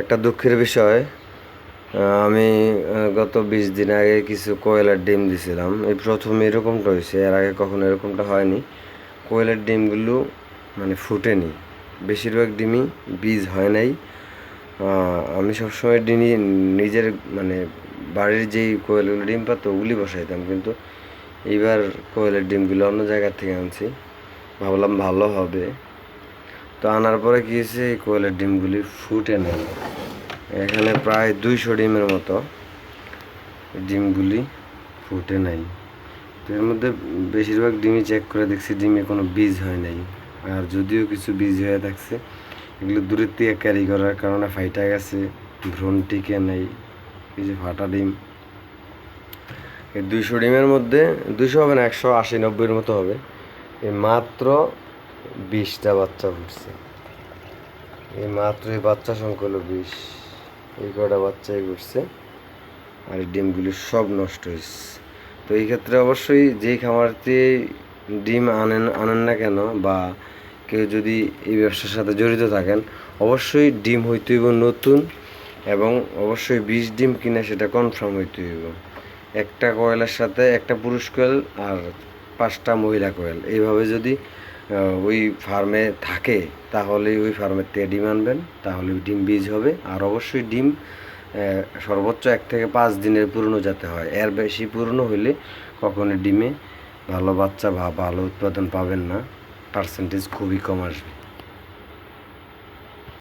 একটা দুঃখের বিষয় আমি গত বিশ দিন আগে কিছু কোয়েলের ডিম দিছিলাম। এই প্রথম এরকমটা হয়েছে, এর আগে কখনো এরকমটা হয়নি। কোয়েলের ডিমগুলো মানে ফুটেনি। বেশিরভাগ ডিমই বীজ হয় নাই। আমি সবসময় ডিমি নিজের মানে বাড়ির যেই কোয়েলগুলো ডিম পাতো ওগুলি বসাইতাম, কিন্তু এইবার কোয়েলের ডিমগুলো অন্য জায়গা থেকে আনছি। ভাবলাম ভালো হবে। তো আনার পরে কি হয়েছে, এই কোয়েলের ডিমগুলি ফুটে নেই। এখানে প্রায় দুইশো ডিমের মতো ডিমগুলি ফুটে নাই। তো এর মধ্যে বেশিরভাগ ডিমই চেক করে দেখছি, ডিমে কোনো বীজ হয় নাই। আর যদিও কিছু বীজ হয়ে থাকছে, এগুলো দূরের থেকে ক্যারি করার কারণে ফাইটা গেছে, ভ্রূণ টিকে নেই যে ফাটা ডিম। এই দুইশো ডিমের মধ্যে, দুইশো হবে না, একশো আশি, নব্বইয়ের মতো হবে। এই মাত্র বিশটা বাচ্চা ফুটছে এই মাত্র এই বাচ্চা সংখ্যা হলো বিশ। এই কটা বাচ্চাই ফুটছে আর এই ডিমগুলি সব নষ্ট হয়েছে তো এই ক্ষেত্রে অবশ্যই যেই খামারতে ডিম আনেন আনেন না কেন বা কেউ যদি এই ব্যবসার সাথে জড়িত থাকেন, অবশ্যই ডিম হইতে হইব নতুন এবং অবশ্যই বিশ ডিম কিনে সেটা কনফার্ম হইতে হইব। একটা কোয়েলের সাথে একটা পুরুষ কয়েল আর পাঁচটা মহিলা কয়েল। এইভাবে যদি ওই ফার্মে থাকে, তাহলে ওই ফার্মের থেকে ডিম আনবেন, তাহলে ওই ডিম বীজ হবে। আর অবশ্যই ডিম সর্বোচ্চ এক থেকে পাঁচ দিনের পুরনো যাতে হয়। এর বেশি পুরনো হলে কখনো ডিমে ভালো বাচ্চা বা ভালো উৎপাদন পাবেন না। পার্সেন্টেজ খুবই কম আসবে।